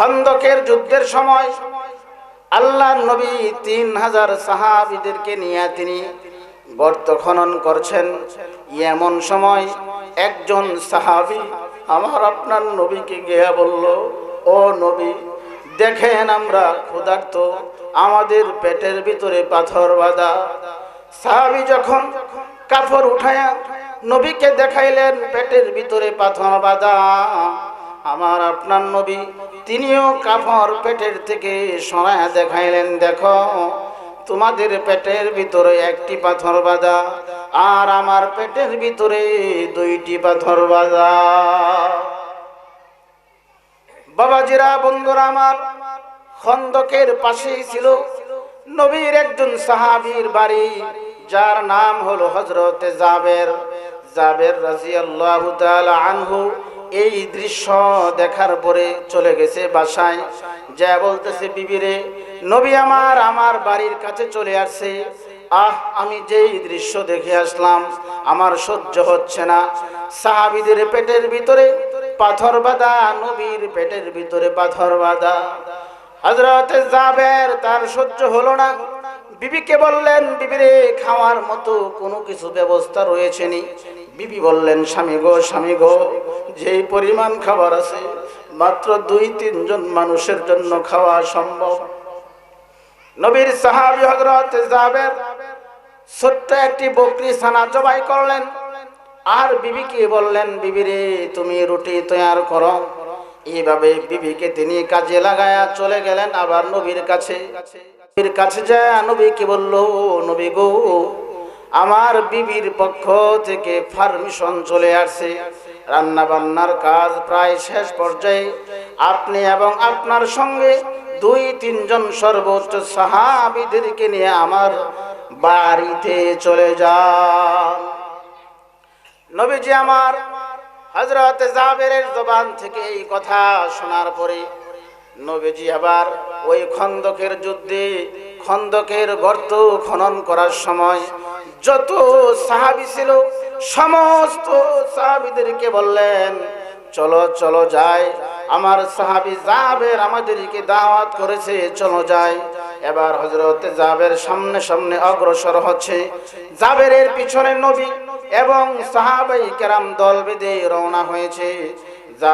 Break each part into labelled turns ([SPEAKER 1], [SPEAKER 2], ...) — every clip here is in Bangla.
[SPEAKER 1] খন্দকের যুদ্ধের সময় আল্লাহ নবী তিন হাজার সাহাবিদেরকে নিয়ে তিনি গর্ত খনন করছেন। এমন সময় একজন সাহাবি আমার আপনার নবীকে গিয়া বলল, ও নবী, দেখেন আমরা ক্ষুধার্ত, আমাদের পেটের ভিতরে পাথর বাঁধা। সাহাবি যখন কাপড় উঠায়া নবীকে দেখাইলেন, পেটের ভিতরে পাথর বাঁধা। আমার আপনার নবী, তিনিও কাপড় পেটের থেকে সরায়া দেখাইলেন, দেখো, তোমাদের পেটের ভিতরে একটি পাথর বাঁধা আর আমার পেটের ভিতরে দুইটি পাথর বাঁধা। বাবাজিরা, বন্ধুরা আমার, খন্দকের পাশেই ছিল নবীর একজন সাহাবীর বাড়ি, যার নাম হলো হজরতে জাবের। জাবের রাজিয়াল্লাহু তাআলা আনহু এই দৃশ্য দেখার পরে চলে গেছে বাসায়। যা বলতেছে, বিবিরে, নবী আমার আমার বাড়ির কাছে চলে আসছে। আহ, আমি যেই দৃশ্য দেখে আসলাম, আমার সহ্য হচ্ছে না। সাহাবিদের পেটের ভিতরে পাথর বাঁধা, নবীর পেটের ভিতরে পাথর বাঁধা। হজরত জাবের তার সহ্য হলো না। বিবিকে বললেন, বিবিরে, খাওয়ার মতো কোনো কিছু ব্যবস্থা রয়েছে নি? বিবি বললেন, স্বামী গো স্বামী গো, যেই পরিমাণ খাবার আছে, মাত্র দুই তিনজন মানুষের জন্য খাওয়া সম্ভব। নবীর সাহাবি হজরত জাবের ছোট্ট একটি বকরি ছানা জবাই করলেন। আর বিবিকে বললেন, বিবিরে, তুমি রুটি তৈয়ার করো। এইভাবে বিবিকে তিনি কাজে লাগায়া চলে গেলেন আবার নবীর কাছে। নবীর কাছে যায় নবীকে বলল নবী গো আমার বিবির পক্ষ থেকে ফার্মিশন চলে আসছে রান্না বান্নার কাজ প্রায় শেষ পর্যায়ে আপনি এবং আপনার সঙ্গে দুই তিনজন সর্বোচ্চ সাহাবিদেরকে নিয়ে আমার বাড়িতে চলে যান। নবীজি আমার হজরত জাবেরের জবান থেকে এই কথা শোনার পরে নবীজি আবার ওই খন্দকের যুদ্ধে খন্দকের গর্ত খনন করার সময় যত সাহাবি ছিল, সমস্ত সাহাবিদেরকে বললেন, চলো চলো যাই। আমার সাহাবি জাবের আমাদেরকে দাওয়াত করেছে, চলো যাই। এবার হজরত জাবের সামনে সামনে অগ্রসর হচ্ছে। জাবেরের পিছনে নবী এবং সাহাবাই কেরাম দল বেঁধে রওনা হয়েছে। যা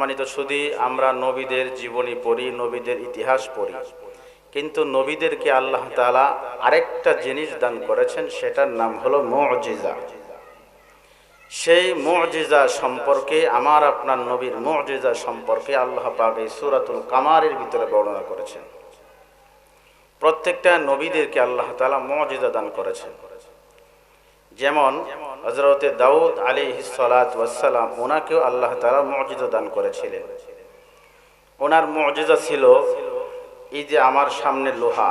[SPEAKER 1] সম্মানিত সুদী, আমরা নবীদের জীবনী পড়ি, নবীদের ইতিহাস পড়ি। কিন্তু নবীদেরকে আল্লাহ তাআলা আরেকটা জিনিস দান করেছেন, সেটার নাম হলো মুজিজা। সেই মুজিজা সম্পর্কে, আমার আপনার নবীর মুজিজা সম্পর্কে আল্লাহ পাক এই সূরাতুল কামারের ভিতরে বর্ণনা করেছেন। প্রত্যেকটা নবীদেরকে আল্লাহ তালা মুজিজা দান করেছেন। যেমন হজরতে দাউদ আলী সালাম ওনাকেও আল্লাহ তালা মজিজা দান করেছিলেন। ওনার মর্যাদা ছিল এই যে আমার সামনে লোহা।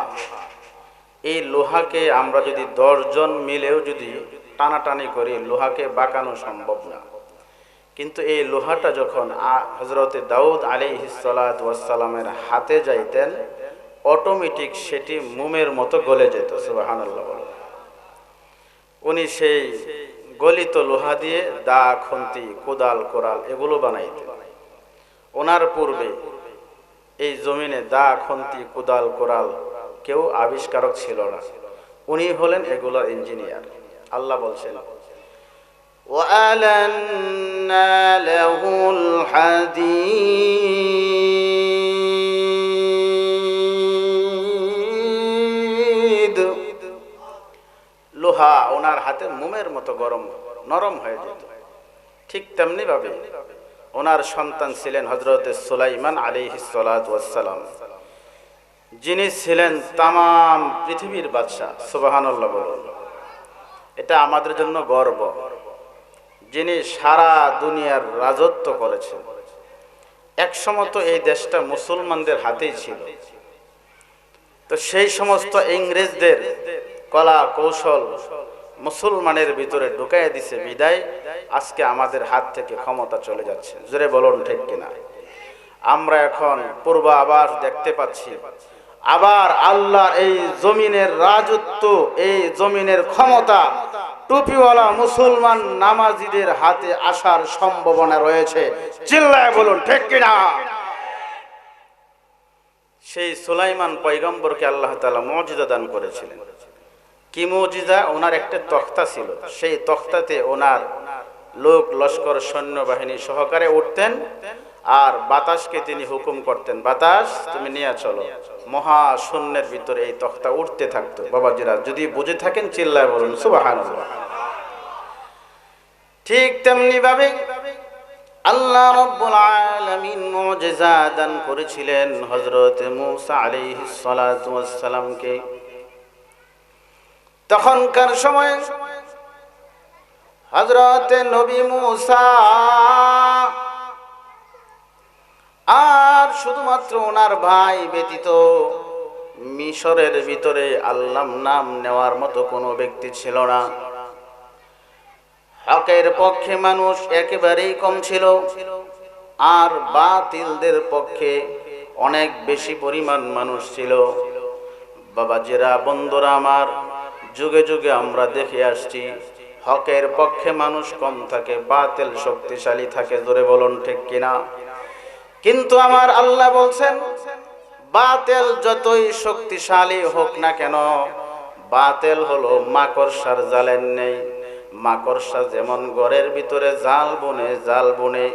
[SPEAKER 1] এই লোহাকে আমরা যদি দশজন মিলেও যদি টানাটানি করি, লোহাকে বাঁকানো সম্ভব না। কিন্তু এই লোহাটা যখন হজরতে দাউদ আলী সালামের হাতে যাইতেন অটোমেটিক সেটি মোমের মতো গলে যেত সুবাহান আল্লাহ উনি সেই গলিত লোহা দিয়ে দা খন্তি কোদাল কোরাল এগুলো বানাইতেন ওনার পূর্বে এই জমিনে দা খন্তি কোদাল কোরাল কেউ আবিষ্কারক ছিল না উনি হলেন এগুলোর ইঞ্জিনিয়ার আল্লাহ বলছেন وألنا له الحديد ওনার হাতে মোমের মতো গরম, নরম হয়ে যেত। ঠিক তেমনি ভাবে ওনার সন্তান ছিলেন হজরত সুলাইমান আলী সালাম যিনি ছিলেন তাম পৃথিবীর বাদশাহ সুবাহান্লাহ বলুন। এটা আমাদের জন্য গর্ব। যিনি সারা দুনিয়ার রাজত্ব করেছেন। একসময় তো এই দেশটা মুসলমানদের হাতেই ছিল। তো সেই সমস্ত ইংরেজদের কলা কৌশল মুসলমানের ভিতরে ঢুকাইয়া দিছে বিদায়, আজকে আমাদের হাত থেকে ক্ষমতা চলে যাচ্ছে। জোরে বলুন ঠিক কিনা? আমরা এখন পূর্বাভাস দেখতে পাচ্ছি। আবার আল্লাহর এই জমিনের রাজত্ব, এই জমিনের ক্ষমতা টুপিওয়ালা মুসলমান নামাজিদের হাতে আসার সম্ভাবনা রয়েছে। চিল্লায় বলুন ঠিক কিনা? সেই সুলাইমান পয়গম্বরকে আল্লাহ তালা মজিদা দান করেছিলেন। কি মজিদা ওনার একটা তখ্তা ছিল। সেই তখ্তাতে ওনার লোক লস্কর সৈন্যবাহিনী সহকারে উঠতেন আর বাতাসকে তিনি হুকুম করতেন, বাতাস, তুমি নিয়ে চলো। মহা শূন্যের ভিতরে এই তখ্তা উঠতে থাকতো। বাবাজিরা, যদি বুঝে থাকেন, চিল্লায় বলুন সুবাহান ঠিক তেমনি ভাবে আল্লাহ রব্বুল আলামিন মুজিজা দান করেছিলেন হযরত মূসা আলাইহিস সালাতু ওয়াস সালামকে। তখনকার সময় হযরত নবী মুসা আর শুধুমাত্র ওনার ভাই ব্যতীত মিশরের ভিতরে আল্লাহ নাম নেওয়ার মতো কোনো ব্যক্তি ছিল না। হকের পক্ষে মানুষ একেবারেই কম ছিল আর বাতিলদের পক্ষে অনেক বেশি পরিমাণ মানুষ ছিল। বাবাজিরা, বন্ধুরা আমার যুগে যুগে আমরা দেখে আসছি, হকের পক্ষে মানুষ কম থাকে, বাতিল শক্তিশালী থাকে, জোরে বলুন ঠিক কিনা? কিন্তু আমার আল্লাহ বলছেন, বাতেল যতই শক্তিশালী হোক না কেন, বাতেল হলো মাকড়সার জালের নেই। মাকড়সা যেমন ঘরের ভিতরে জাল বনে জাল বনে,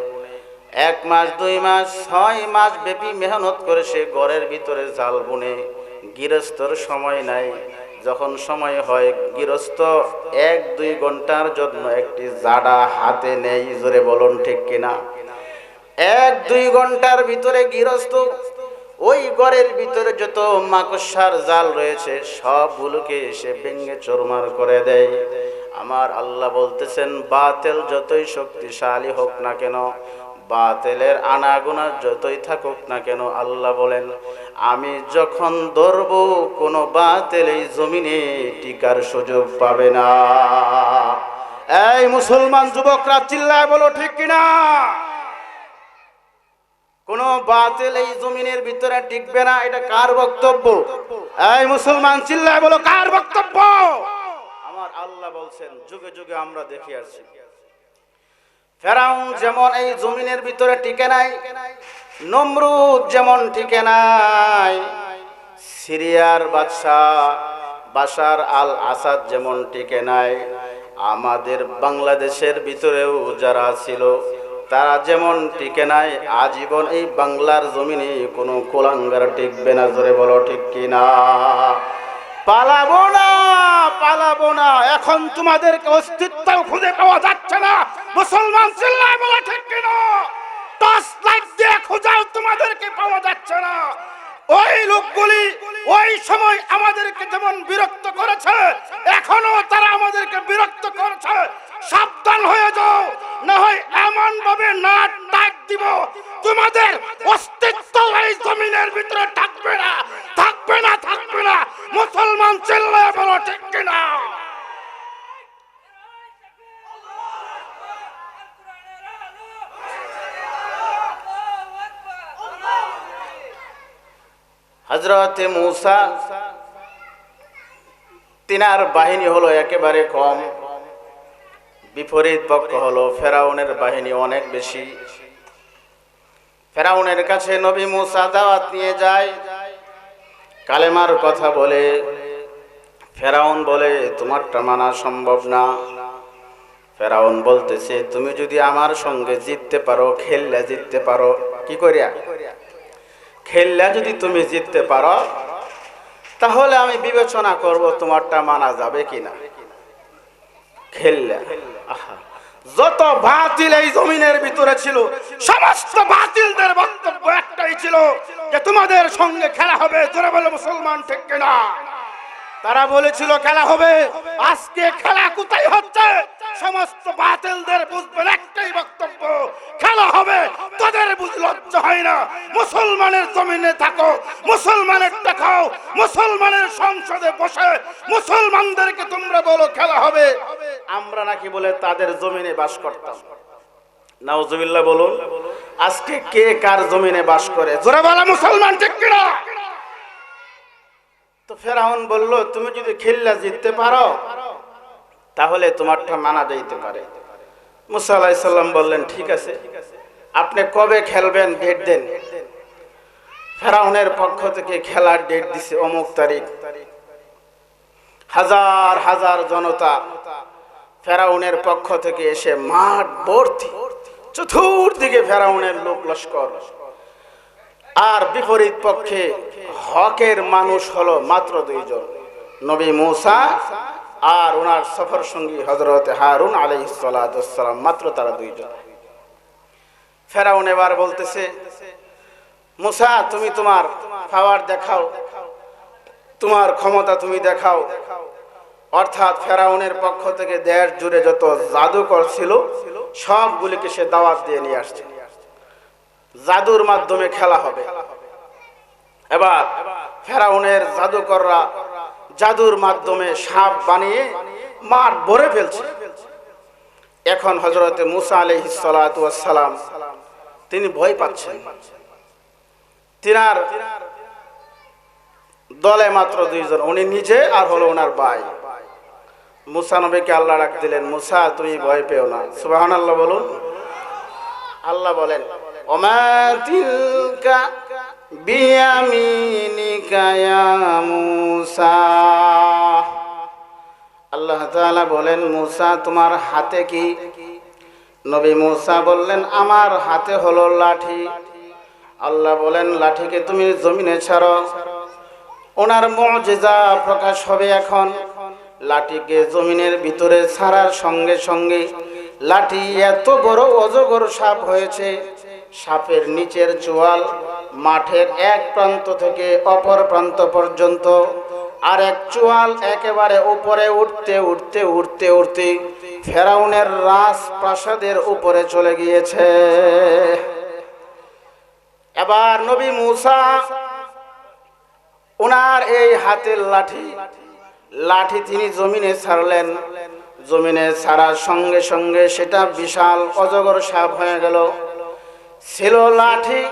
[SPEAKER 1] এক মাস, দুই মাস, ছয় মাস ব্যাপী মেহনত করে সে ঘরের ভিতরে জাল বুনে। গৃহস্থর সময় নাই যখন সময় হয়, গৃহস্থ এক দুই ঘণ্টার জন্য একটি জাডা হাতে নেই জোরে বলুন ঠিক কিনা? এক দুই ঘণ্টার ভিতরে গৃহস্থ, ওই ঘরের ভিতরে যত মাকড়সার জাল রয়েছে, সবগুলোকে এসে ভেঙে চোরমার করে দেয়। আমার আল্লাহ বলতেছেন, বাতেল যতই শক্তিশালী হোক না কেন বাতেলের আনাগোনা যতই থাকুক না কেন আল্লাহ বলেন, আমি যখন ধরব, কোনো বাতেল এই জমিনে টিকার সুযোগ পাবে না। এই মুসলমান যুবকরা চিল্লায় বলো, ঠিক কিনা? কোন বাতিল এই জমিনের ভিতরে টিকবে না, এটা কার বক্তব্য? এই মুসলমান চিল্লায় বলো, কার বক্তব্য? আমার আল্লাহ বলছেন, যুগে যুগে আমরা দেখি আসছি। ফেরাউন যেমন এই জমিনের ভিতরে টিকে নাই, নমরুদ যেমন টিকে নাই, সিরিয়ার বাদশাহ বাসার আল আসাদ যেমন টিকে নাই, আমাদের বাংলাদেশের ভিতরেও যারা ছিল তারা যেমন টিকে নাই, আজীবন এই বাংলার জমিনে কোনো কোলাঙ্গার টিকবে না, জোরে বলো ঠিক কিনা? পালাবো না পালাবো না। এখন তোমাদেরকে অস্তিত্ব খুঁজে পাওয়া যাচ্ছে না। মুসলমান চিল্লায় বলো, ঠিক কিনা? টর্চ লাইট দিয়ে খোঁজাও তোমাদেরকে পাওয়া যাচ্ছে না। ওই লোকগুলি ওই সময় আমাদেরকে যেমন বিরক্ত করেছে, এখনও তারা আমাদেরকে বিরক্ত করেছে। সাবধান হয়ে যাও, না হয় এমন ভাবে না ডাক দিব। তোমাদের অস্তিত্ব এই জমিনের ভিতরে থাকবে না। থাকবে না থাকবে না। মুসলমান চিল্লায় বলো, ঠিক কিনা? হজরতে মুসা, তিনার বাহিনী হলো একেবারে কম। বিপরীত পক্ষ হলো ফেরাউনের বাহিনী অনেক বেশি। ফেরাউনের কাছে নবী মুসা দাওয়াত নিয়ে যায়। কালেমার কথা বলে, ফেরাউন বলে, তোমারটা মানা সম্ভব না। ফেরাউন বলতেছে, তুমি যদি আমার সঙ্গে জিততে পারো, খেললে জিততে পারো। কি করিয়া? খেললে যদি তুমি জিততে পারো, তাহলে আমি বিবেচনা করব তোমারটা মানা যাবে কিনা। খেললে। আহা। যত বাতিল এই জমিনের ভিতরে ছিল, সমস্ত বাতিলদের বক্তব্য একটাই ছিল যে তোমাদের সঙ্গে খেলা হবে তোরা বলে মুসলমান ঠিক কিনা? তারা বলেছিল, খেলা হবে। আজকে খেলা কোথায় হচ্ছে? সমস্ত বাতিলদের বুঝবেন একটাই বক্তব্য, খেলা হবে। তাদের বুঝ, লজ্জা হয় না। মুসলমানের জমিনে থাকো, মুসলমানের দেখাও, মুসলমানের সংসদে বসে মুসলমানদেরকে তোমরা বলো, খেলা হবে। আমরা নাকি বলে তাদের জমিনে বাস করতাম। নাউজুবিল্লাহ বলুন, আজকে কে কার জমিনে বাস করে? জোরে বলা, মুসলমান ঠিক কিনা? তো ফেরাউন বলল, তুমি যদি খিল্লা জিততে পারো, তাহলে তোমারটা মানা যাইতে পারে। মুসা বললেন, ঠিক আছে, আপনি কবে খেলবেন ডেট দেন? ফেরাউনের পক্ষ থেকে খেলার ডেট দিছে অমুক তারিখ। হাজার হাজার জনতা ফেরাউনের পক্ষ থেকে এসে মাঠ ভর্তি, চতুর্দিকে ফেরাউনের লোক লস্কর। আর বিপরীত পক্ষে হকের মানুষ হলো মাত্র দুইজন। নবী মুসা আর ওনার সফর সঙ্গী হজরত হারুন আলাইসালাম মাত্র তারা দুইজন। ফেরাউন এবার বলতেছে, মুসা, তুমি তোমার পাওয়ার দেখাও, তোমার ক্ষমতা তুমি দেখাও। অর্থাৎ ফেরাউনের পক্ষ থেকে দেশ জুড়ে যত জাদুকর ছিল, সবগুলিকে সে দাওয়াত দিয়ে নিয়ে আসছে। জাদুর মাধ্যমে খেলা হবে। এবার ফেরাউনের জাদুকররা জাদুর মাধ্যমে সাপ বানিয়ে মাঠ ভরে ফেলছে। এখন হজরতে মুসা আলহিসালাম তিনি ভয় পাচ্ছেন। তিনার দলে মাত্র দুইজন, উনি নিজে আর হলো ওনার ভাই। মুসা নবীকে আল্লাহ ডাক দিলেন, মুসা, তুমি ভয় পেও না। সুবাহান আল্লাহ বলুন। আল্লাহ বলেন, ওমা তিলকা আল্লাহ তাআলা বলেন, মুসা, তোমার হাতে কি? নবী মুসা বললেন, আমার হাতে হলো লাঠি। আল্লাহ বলেন, লাঠিকে তুমি জমিনে ছাড়ো। ওনার মজেজা প্রকাশ হবে এখন। লাঠিকে জমিনের ভিতরে ছাড়ার সঙ্গে সঙ্গে লাঠি এত বড় অজগর সাপ হয়েছে। সাপের নিচের চোয়াল মাঠের এক প্রান্ত থেকে অপর প্রান্ত পর্যন্ত আর এক চোয়াল একেবারে উপরে উঠতে উঠতে উঠতে উঠতে ফেরাউনের রাজ প্রাসাদের উপরে চলে গিয়েছে। এবার নবী মুসা ওনার এই হাতের লাঠি লাঠি তিনি জমিনে ছাড়লেন। জমিনে ছাড়ার সঙ্গে সঙ্গে সেটা বিশাল অজগর সাপ হয়ে গেল। ছিল লাঠি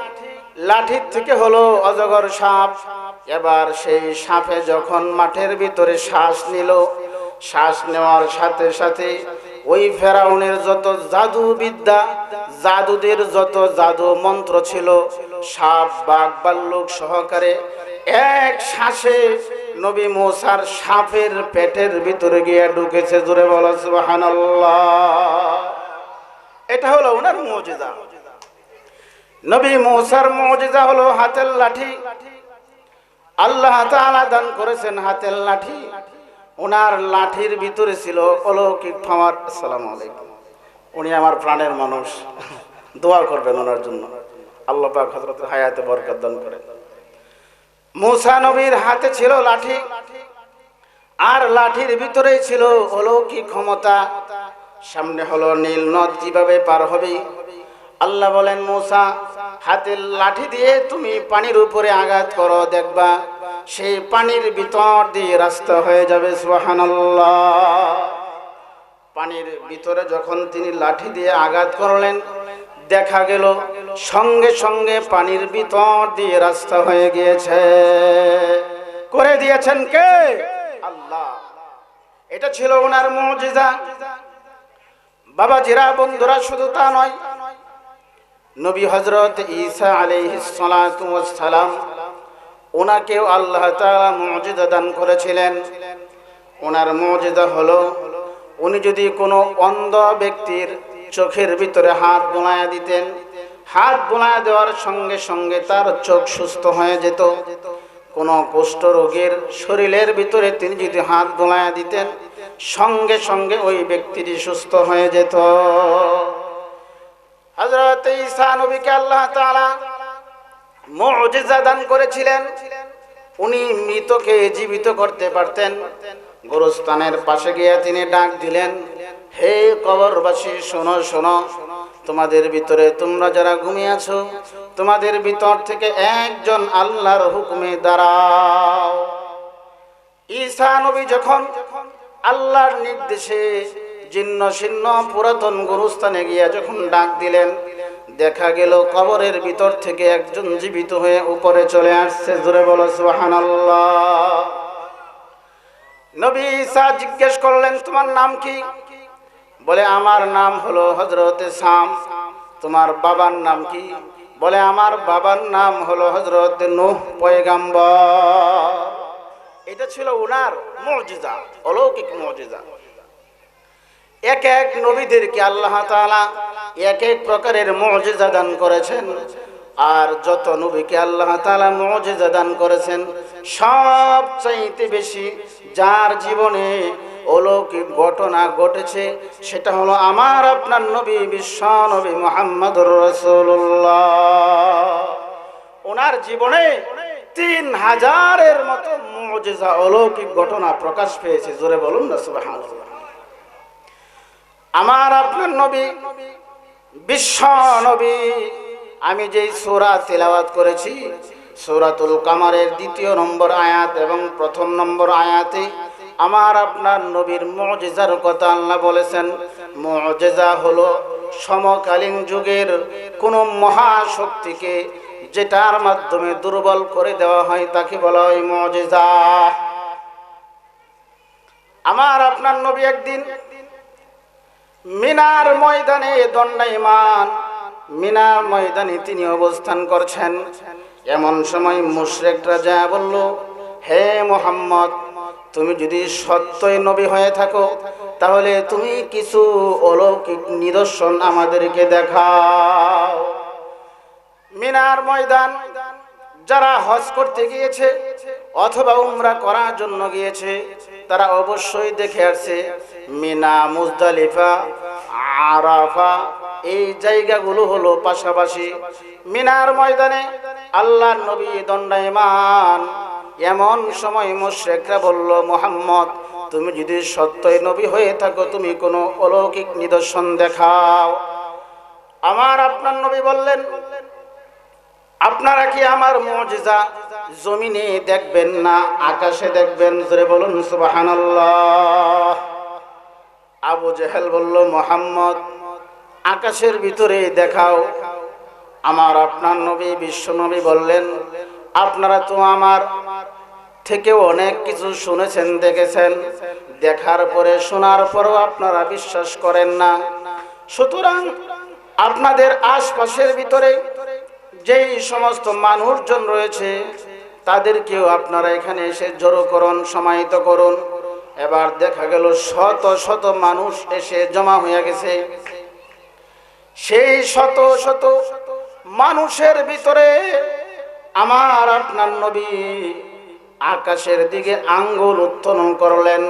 [SPEAKER 1] লাঠির থেকে হলো অজগর সাপ। এবার সেই সাপে যখন মাঠের ভিতরে শ্বাস নিল, শ্বাস নেওয়ার সাথে সাথে ওই ফেরাউনের যত জাদু বিদ্যা জাদুদের যত জাদু মন্ত্র ছিল, সাপ, বাঘ, বাল্লুক সহকারে এক শ্বাসে নবী মোসার সাপের পেটের ভিতরে গিয়ে ঢুকেছে। জোরে বলো, সুবহানাল্লাহ। এটা হলো ওনার মজেদা নবী মৌসার মজেদা হলো হাতের লাঠি। আল্লাহ দান করেছেন হাতের লাঠি। ওনার লাঠির ভিতরে ছিল অলৌকিক ফামার আসসালামু আলাইকুম। উনি আমার প্রাণের মানুষ। দোয়া করবেন ওনার জন্য। আল্লাহ পাক হায়াতে বরকত দান করেন। মুসা নবীর হাতে ছিল লাঠি। আর লাঠির ভিতরে ছিল অলৌকিক ক্ষমতা। সামনে হলো নীল নদ, কীভাবে পার হবে? আল্লাহ বলেন, মুসা হাতের লাঠি দিয়ে তুমি পানির উপরে আঘাত করো, দেখবা সেই পানির ভিতর দিয়ে রাস্তা হয়ে যাবে, সুবহানাল্লাহ। পানির ভিতরে যখন তিনি লাঠি দিয়ে আঘাত করলেন, দেখা গেল সঙ্গে সঙ্গে পানির ভিতর দিয়ে রাস্তা হয়ে গিয়েছে। করে দিয়েছেন কে? আল্লাহ। এটা ছিল ওনার মুজিজা। বাবা জিরা বন্ধুরা, শুধু তা নয় নবী হজরত ঈসা সালাম ওনাকেও আল্লাহ তাআলা মুজিজা দান করেছিলেন। ওনার মুজিজা হলো, উনি যদি কোনো অন্ধ ব্যক্তির চোখের ভিতরে হাত বোনায় দিতেন, হাত বোনায় দেওয়ার সঙ্গে সঙ্গে তার চোখ সুস্থ হয়ে যেত। কোনো কুষ্ঠ রোগীর শরীরের ভিতরে তিনি যদি হাত বোনায় দিতেন, সঙ্গে সঙ্গে ওই ব্যক্তিটি সুস্থ হয়ে যেত। হজরত ঈসা নবীকে আল্লাহ তাআলা মুজিজা দান করেছিলেন। উনি মৃতকে জীবিত করতে পারতেন। গোরস্থানের পাশে গিয়ে তিনি ডাক দিলেন, হে কবরবাসী, শোনো শোনো, তোমাদের ভিতরে তোমরা যারা ঘুমিয়ে আছো, তোমাদের ভিতর থেকে একজন আল্লাহর হুকুমে দাঁড়াও। ঈসা নবী যখন আল্লাহর নির্দেশে জীর্ণ শীর্ণ পুরাতন গুরুস্থানে গিয়ে যখন ডাক দিলেন, দেখা গেল কবরের ভিতর থেকে একজন জীবিত হয়ে উপরে চলে আসছে। জোরে বলো, সুবহানাল্লাহ। ঈসা জিজ্ঞেস করলেন, তোমার নাম কি? বলে, আমার নাম হলো হজরতে শাম। তোমার বাবার নাম কি? বলে, আমার বাবার নাম হলো হজরত নূহ পয়গাম্বর। এটা ছিল উনার মর্যাদা অলৌকিক মর্যাদা এক এক নবীদেরকে আল্লাহ তাআলা এক এক প্রকারের মর্যাদা দান করেছেন। আর যত নবীকে আল্লাহ তাআলা মর্যাদা দান করেছেন, সব চাইতে বেশি যার জীবনে অলৌকিক ঘটনা ঘটেছে, সেটা হলো আমার আপনার নবী, বিশ্ব নবী মোহাম্মদুর রসুল্লাহ ওনার জীবনে তিন হাজারের মতো মজেজা অলৌকিক ঘটনা প্রকাশ পেয়েছে। জোরে বলুন না, সুবহানাল্লাহ। আমার আপনার নবী, বিশ্ব নবী। আমি যেই সূরা তেলাওয়াত করেছি, সূরাতুল কামারের দ্বিতীয় নম্বর আয়াত এবং প্রথম নম্বর আয়াতে আমার আপনার নবীর মজেজার কথা আল্লাহ বলেছেন, মজেজা হলো সমকালীন যুগের কোনো মহাশক্তিকে যেটার মাধ্যমে দুর্বল করে দেওয়া হয় তাকে বলা হয় মজেজা। আমার আপনার নবী একদিন মিনার ময়দানে দণ্ডায়মান। মিনার ময়দানে তিনি অবস্থান করছেন। এমন সময় মুশরেকরা যা বলল, হে মোহাম্মদ, তুমি যদি সত্যই নবী হয়ে থাকো, তাহলে তুমি কিছু অলৌকিক নিদর্শন আমাদেরকে দেখাও। মিনার ময়দান যারা হজ করতে গিয়েছে অথবা উমরা করার জন্য গিয়েছে তারা অবশ্যই দেখে আসছে, মিনা, মুজদালিফা, আরাফা, এই জায়গাগুলো হলো পাশাপাশি মিনার ময়দানে আল্লাহর নবী দণ্ডায়মান। এমন সময় মুশরিকরা বলল, মোহাম্মদ, তুমি যদি সত্যই নবী হয়ে থাকো, তুমি কোনো অলৌকিক নিদর্শন দেখাও। আমার আপনার নবী বললেন, আপনারা কি আমার মজিজা জমিনে দেখবেন না, আকাশে দেখবেন, জোরে বলুন সুবহানাল্লাহ। আবু জেহেল বলল, মোহাম্মদ, আকাশের ভিতরে দেখাও। আমার আপনার নবী, বিশ্ব নবী বললেন, আপনারা তো আমার থেকেও অনেক কিছু শুনেছেন, দেখেছেন। দেখার পরে, শোনার পরও আপনারা বিশ্বাস করেন না। সুতরাং আপনাদের আশপাশের ভিতরে যেই সমস্ত মানুষজন রয়েছে তাদেরকেও আপনারা এখানে এসে জড়ো করুন, সমাহিত করুন। এবার দেখা গেল শত শত মানুষ এসে জমা হয়ে গেছে। সেই শত শত মানুষের ভিতরে আমার আপনার নবী আকাশের দিকে আঙ্গুল উত্তোলন করলেন।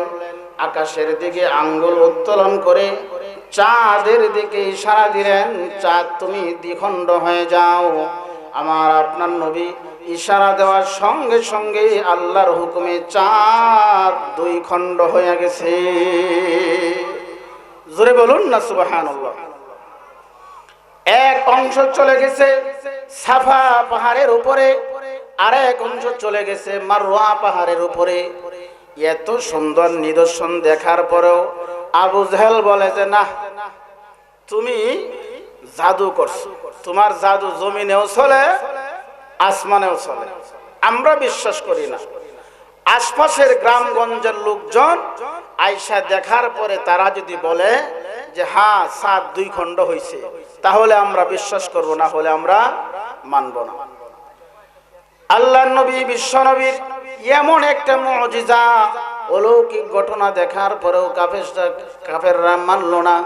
[SPEAKER 1] আকাশের দিকে আঙ্গুল উত্তোলন করে চাঁদের দিকে ইশারা দিলেন, চাঁদ তুমি দ্বিখণ্ড হয়ে যাও। আমার আপনার নবী ইশারা দেওয়ার সঙ্গে সঙ্গে আল্লাহর হুকুমে চাঁদ দুই খণ্ড হয়ে গেছে। জোরে বলুন না, সুবহানাল্লাহ। এক অংশ চলে গেছে সাফা পাহাড়ের উপরে আর এক অংশ চলে গেছে মারোয়া পাহাড়ের উপরে। এত সুন্দর নিদর্শন দেখার পরেও আবু জাহেল বলে যে না তুমি জাদু করছ। তোমার জাদু জমিনেও চলে আসমানেও চলে। আমরা বিশ্বাস করি না। আশপাশের গ্রামগঞ্জের লোকজন আইসা দেখার পরে তারা যদি বলে যে হ্যাঁ সাত দুই খণ্ড হয়েছে তাহলে আমরা বিশ্বাস করব, না হলে আমরা মানব না। আল্লাহ নবী, বিশ্ব নবীর এমন একটা মজিজা, অলৌকিক ঘটনা দেখার পরেও কাফের কাফেররা মানল না।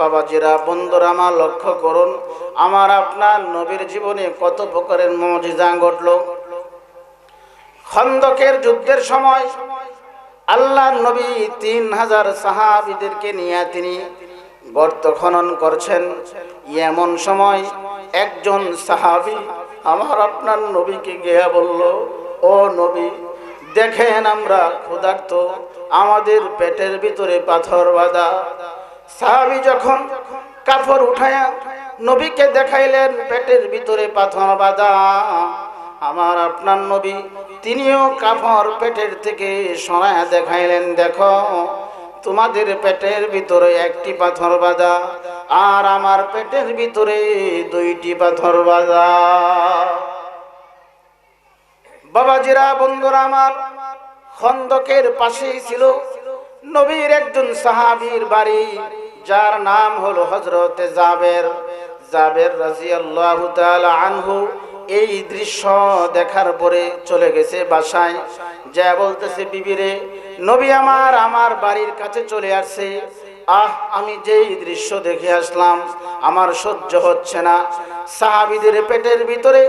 [SPEAKER 1] বাবাজিরা, বন্ধুরা আমার লক্ষ্য করুন, আমার আপনার নবীর জীবনে কত প্রকারের মজিজা ঘটলো। খন্দকের যুদ্ধের সময় আল্লাহ নবী তিন হাজার সাহাবিদেরকে নিয়ে তিনি গর্ত খনন করছেন। এমন সময় একজন সাহাবি আমার আপনার নবীকে গিয়া বলল, ও নবী, দেখেন আমরা ক্ষুধার্ত, আমাদের পেটের ভিতরে পাথর বাঁধা সাহাবি যখন কাপড় উঠায়া নবীকে দেখাইলেন, পেটের ভিতরে পাথর বাঁধা। আমার আপনার নবী, তিনিও কাপড় পেটের থেকে সরায়া দেখাইলেন, দেখো, তোমাদের পেটের ভিতরে একটি পাথর বাঁধা আর আমার পেটের ভিতরে দুইটি পাথর বাঁধা। বাবাজিরা, বন্ধুরা আমার, খন্দকের পাশেই ছিল নবীর একজন সাহাবীর বাড়ি। যার নাম হলো হজরতে জাবের। জাবের রাজিয়াল্লাহু তাআলা আনহু এই দৃশ্য দেখার পরে চলে গেছে বাসায়। যা বলতেছে, বিবিরে, নবী আমার আমার বাড়ির কাছে চলে আসছে। আহ, আমি যেই দৃশ্য দেখে আসলাম, আমার সহ্য হচ্ছে না। সাহাবিদের পেটের ভিতরে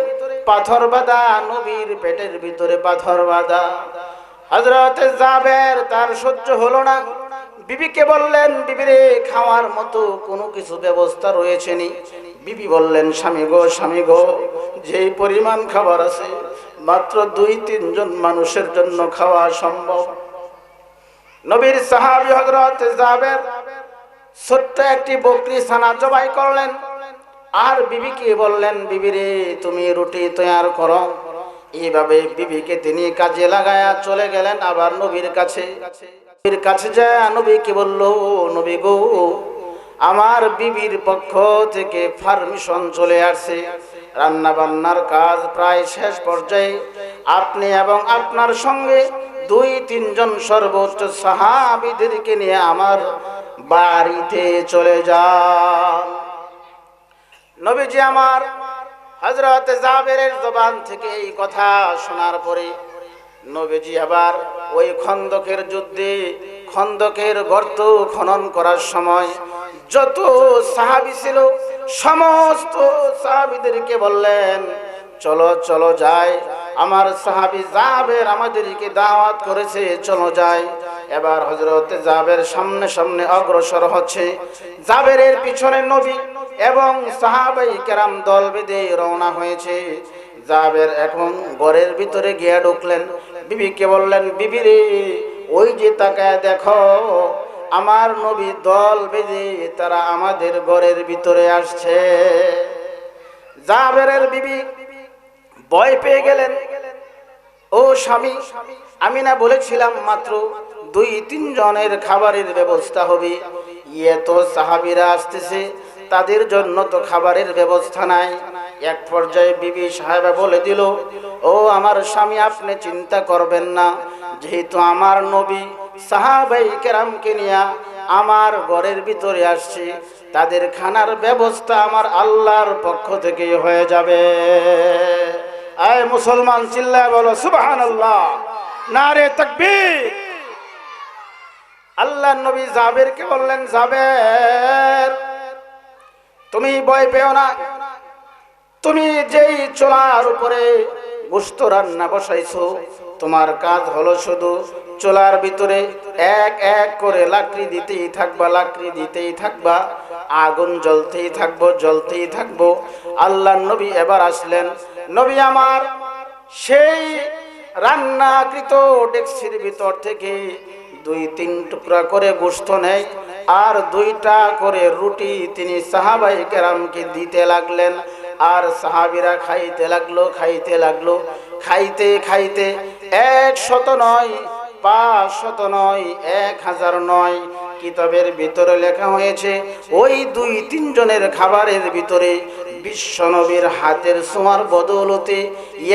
[SPEAKER 1] পাথর বাঁধা, নবীর পেটের ভিতরে পাথর বাঁধা। হজরত জাবের তার সহ্য হলো না। বিবিকে বললেন, বিবিরে খাওয়ার মতো কোনো কিছু ব্যবস্থা রয়েছে নি? বিবি বললেন, স্বামী গো স্বামী গো, যেই পরিমাণ খাবার আছে, মাত্র দুই তিনজন মানুষের জন্য খাওয়া সম্ভব। নবীর সাহাবি হজরত জাবের ছোট্ট একটি বকরি ছানা জবাই করলেন। আর বিবিকে বললেন, বিবিরে, তুমি রুটি তৈয়ার করো। এইভাবে বিবিকে তিনি কাজে লাগায়া চলে গেলেন আবার নবীর কাছে। নবীর কাছে যায়, নবীকে বলল নবী গো, আমার বিবির পক্ষ থেকে ফার্মিশন চলে আসছে রান্না বান্নার কাজ প্রায় শেষ পর্যায়ে আপনি এবং আপনার সঙ্গে দুই, তিনজন সর্বোচ্চ সাহাবিদেরকে নিয়ে আমার বাড়িতে চলে যান। নবীজি আমার হজরত জাবেরের জবান থেকে এই কথা শোনার পরে নবীজি আবার ওই খন্দকের যুদ্ধে, খন্দকের গর্ত খনন করার সময় যত সাহাবি ছিল, সমস্ত সাহাবিদেরকে বললেন, চলো চলো যাই, আমার সাহাবি জাবের আমাদেরকে দাওয়াত করেছে, চলো যাই। এবার হজরত জাবের সামনে সামনে অগ্রসর হচ্ছে। জাবেরের পিছনে নবী এবং সাহাবাই কেরাম দল বেঁধে রওনা হয়েছে। জাবের এখন ঘরের ভিতরে গিয়া ঢুকলেন। বিবিকে বললেন, বিবি রে, ওই যে তাকায় দেখো, আমার নবী দল বেজে তারা আমাদের ঘরের ভিতরে আসছে। জাবেরের বিবি ভয় পেয়ে গেলেন। ও স্বামী, আমি না বলেছিলাম মাত্র দুই তিন জনের খাবারের ব্যবস্থা হবে। ইয়ে তো সাহাবিরা আসতেছে, তাদের জন্য তো খাবারের ব্যবস্থা নাই। এক পর্যায়ে বিবি সাহেবা বলে দিল, ও আমার স্বামী, আপনি চিন্তা করবেন না। যেহেতু আমার নবী সাহাবাই কেরামকে নিয়ে আমার ঘরের ভিতরে আসছি, তাদের খানার ব্যবস্থা আমার আল্লাহর পক্ষ থেকে হয়ে যাবে। আয় মুসলমান, চিল্লায় বলো সুবাহান আল্লাহ না রে তকবীর। আল্লাহ নবী জাবেরকে বললেন, জাবের, তুমি ভয় পেও না। তুমি যেই চোলার উপরে গোস্ত রান্না বসাইছো, তোমার কাজ হলো শুধু চোলার ভিতরে এক এক করে লাকড়ি দিতেই থাকবা, লাকড়ি দিতেই থাকবা, আগুন জ্বলতেই থাকব জ্বলতেই থাকব। আল্লাহ নবী এবার আসলেন, নবী আমার, সেই রান্নাকৃত ডেক্সির ভিতর থেকে দুই তিন টুকরা করে গোস্ত নেয় আর দুইটা করে রুটি তিনি সাহাবাই কেরামকে দিতে লাগলেন। আর সাহাবিরা খাইতে লাগল খাইতে লাগল। খাইতে খাইতে এক শত নয়, পাঁচ শত নয়, এক হাজার নয় কিতাবের ভিতরে লেখা হয়েছে, ওই দুই তিনজনের খাবারের ভিতরে বিশ্বনবীর হাতের সোমার বদৌলতে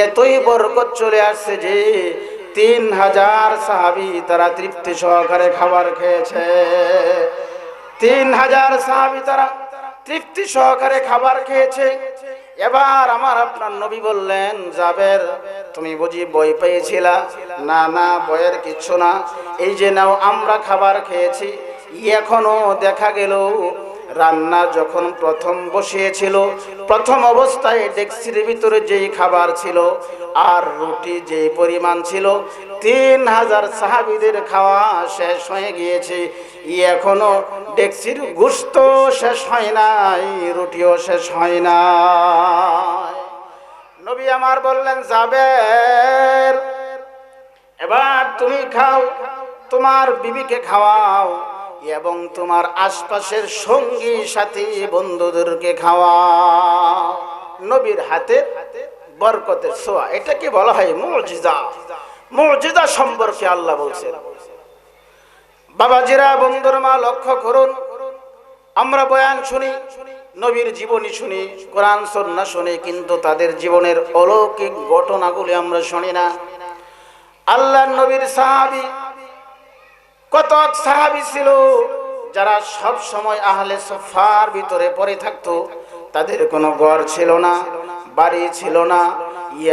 [SPEAKER 1] এতই বরকত চলে আসছে যে তিন হাজার সাহাবি তারা তৃপ্তি সহকারে খাবার খেয়েছে। তিন হাজার সাহাবি তারা তৃপ্তি সহকারে খাবার খেয়েছে। এবার আমার আপনার নবী বললেন যাবের তুমি বুঝি বই পেয়েছিলা? না না, বইয়ের কিচ্ছু না। এই যে নাও, আমরা খাবার খেয়েছি। এখনও দেখা গেল, রান্না যখন প্রথম বসিয়েছিল, প্রথম অবস্থায় ডেক্সির ভিতরে যেই খাবার ছিল আর রুটি যেই পরিমাণ ছিল তিন হাজার সাহাবিদের খাওয়া শেষ হয়ে গিয়েছে। এখনও ডেক্সির গুস্ত শেষ হয় নাই, রুটিও শেষ হয় না নবী আমার বললেন যাবে এবার তুমি খাও, তোমার বিবিকে খাওয়াও এবং তোমার আশপাশের সঙ্গী, সাথী, বন্ধুদেরকে খাওয়াও। নবীর হাতে বরকতের ছোঁয়া এটাকে বলা হয় মজিদা মজিদা সম্পর্কে আল্লাহ বলছেন। বাবাজিরা, বন্ধুর মা, লক্ষ্য করুন। আমরা বয়ান শুনি, নবীর জীবনী শুনি, কোরআন, সন্না শুনি, কিন্তু তাদের জীবনের অলৌকিক ঘটনাগুলি আমরা শুনি না। আল্লাহ নবীর সাহাবি কত সাহাবি ছিল, যারা সব সময় আহলে সোফার ভিতরে পড়ে থাকতো, তাদের কোনো ঘর ছিল না, বাড়ি ছিল না,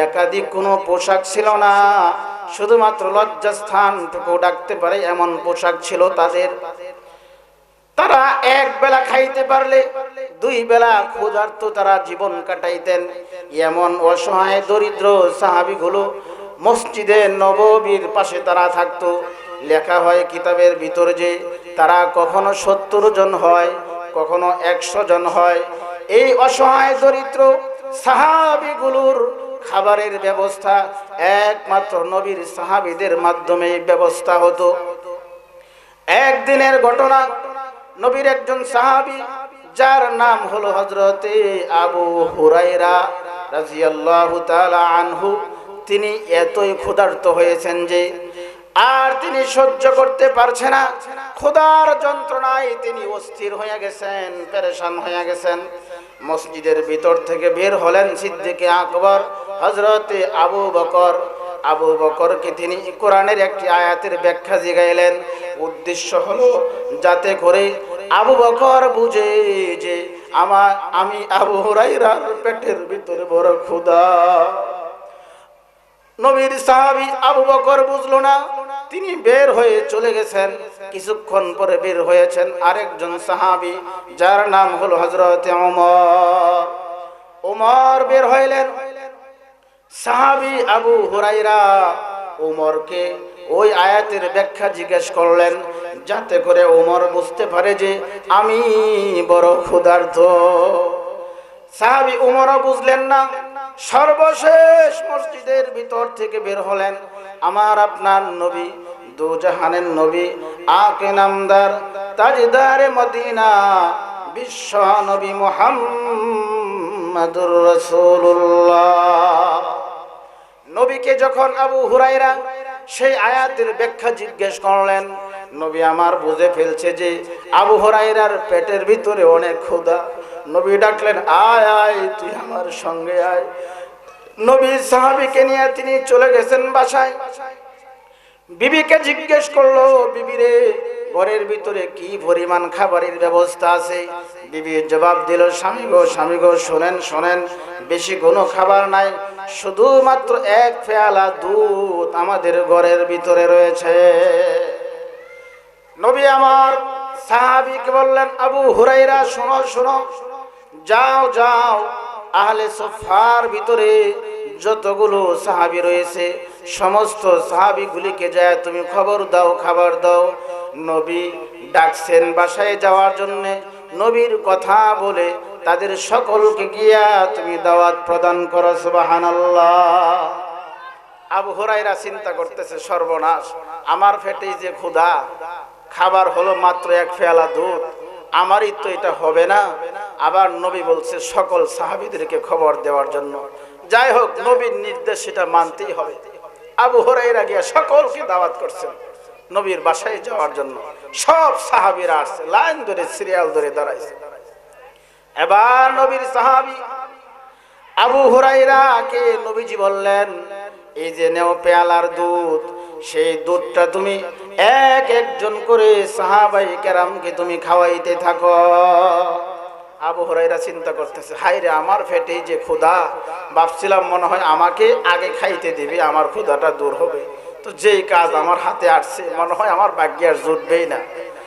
[SPEAKER 1] একাধিক কোনো পোশাক ছিল না। শুধুমাত্র লজ্জাস্থানটুকু ডাকতে পারে এমন পোশাক ছিল তাদের। তারা এক বেলা খাইতে পারলে, দুই বেলা ক্ষুধার্ত তারা জীবন কাটাইতেন। এমন অসহায়, দরিদ্র সাহাবিগুলো মসজিদে নববীর পাশে তারা থাকতো। লেখা হয় কিতাবের ভিতরে যে তারা কখনো সত্তর জন হয়, কখনো একশো জন হয়। এই অসহায়, দরিদ্র সাহাবিগুলোর খাবারের ব্যবস্থা একমাত্র নবীর সাহাবিদের মাধ্যমে ব্যবস্থা হতো। একদিনের ঘটনা, নবীর একজন সাহাবি, যার নাম হলো হজরতে আবু হুরাইরা রাজিয়াল্লাহু আনহু, তিনি এতই ক্ষুধার্ত হয়েছেন যে আর তিনি সহ্য করতে পারছে না। ক্ষুধার যন্ত্রণায় তিনি অস্থির হয়ে গেছেন, পেরেশান হয়ে গেছেন। মসজিদের ভিতর থেকে বের হলেন সিদ্দিকে আকবর হজরতে আবু বকর। আবু বকরকে তিনি কোরআনের একটি আয়াতের ব্যাখ্যা জিগাইলেন। উদ্দেশ্য হলো যাতে করে আবু বকর বুঝে যে আমার, আমি আবু হুরাইরার পেটের ভিতরে বড় ক্ষুধা। নবীর সাহাবি আবু বকর বুঝলো না। তিনি বের হয়ে চলে গেছেন। কিছুক্ষণ পরে বের হয়েছেন আরেকজন সাহাবি, যার নাম হল হজরত ওমর। ওমর বের হইলেন। সাহাবি আবু হুরাইরা ওমরকে ওই আয়াতের ব্যাখ্যা জিজ্ঞেস করলেন, যাতে করে ওমর বুঝতে পারে যে আমি বড় ক্ষুধার্ত। সাহাবি উমরও বুঝলেন না, সর্বশেষ মসজিদের ভিতর থেকে বের হলেন। আমার আপনার নবী দু জাহানের নবী আকে নামদার তাজদারে মদিনা, বিশ্ব নবী মোহাম্মদুর রসুল্লাহ নবীকে যখন আবু হুরাইরা সেই আয়াতের ব্যাখ্যা জিজ্ঞেস করলেন, নবী আমার বুঝে ফেলছে যে আবু হরাইরার পেটের ভিতরে অনেক ক্ষুধা। নবী ডাকলেন, আয় আয়, তুই আমার সঙ্গে আয়। নবী সাহাবিকে নিয়ে তিনি চলে গেছেন বাসায়। বিবিকে জিজ্ঞেস করল বিবিরে ঘরের ভিতরে কি পরিমাণ খাবারের ব্যবস্থা আছে? বিবি জবাব দিল, স্বামী গো স্বামী গো, শোনেন শোনেন, বেশি কোনো খাবার নাই। শুধুমাত্র এক পেয়ালা দুধ আমাদের ঘরের ভিতরে রয়েছে। নবী আমার সাহাবিকে বললেন, আবু হুরাইরা শোনো শোনো, যাও যাও, আহলে সোফার ভিতরে যতগুলো সাহাবি রয়েছে, সমস্ত সাহাবিগুলিকে যায় তুমি খবর দাও, খাবার দাও। নবী ডাকছেন বাসায় যাওয়ার জন্য। নবীর কথা বলে তাদের সকলকে গিয়া তুমি দাওয়াত প্রদান করো, সুবহানাল্লাহ। আবু হুরাইরা চিন্তা করতেছে, সর্বনাশ, আমার পেটে যে ক্ষুধা, খাবার হলো মাত্র এক ফেয়ালা দুধ, আমারই তো এটা হবে না। আবার নবী বলছে, সকল সাহাবিদেরকে খবর দেওয়ার জন্য। যাই হোক, নবীর নির্দেশ সেটা মানতেই হবে। আবু হরাইরা গিয়া সকলকে দাওয়াত করছেন নবীর বাসায় যাওয়ার জন্য। সব সাহাবিরা আসছে, লাইন ধরে, সিরিয়াল ধরে দাঁড়াইছে। এবার নবীর সাহাবি আবু হুরাইরাকে নবীজি বললেন, এই যে নেও পেয়ালার দুধ, সেই দুধটা তুমি এক একজন করে সাহাবাই কেরামকে তুমি খাওয়াইতে থাকো। আবু হরাইরা চিন্তা করতেছে হাই রে আমার ফেটে যে ক্ষুধা। ভাবছিলাম মনে হয় আমাকে আগে খাইতে দেবে, আমার ক্ষুধাটা দূর হবে। তো যেই কাজ আমার হাতে আসছে, মনে হয় আমার ভাগ্যে আর জুটবেই না।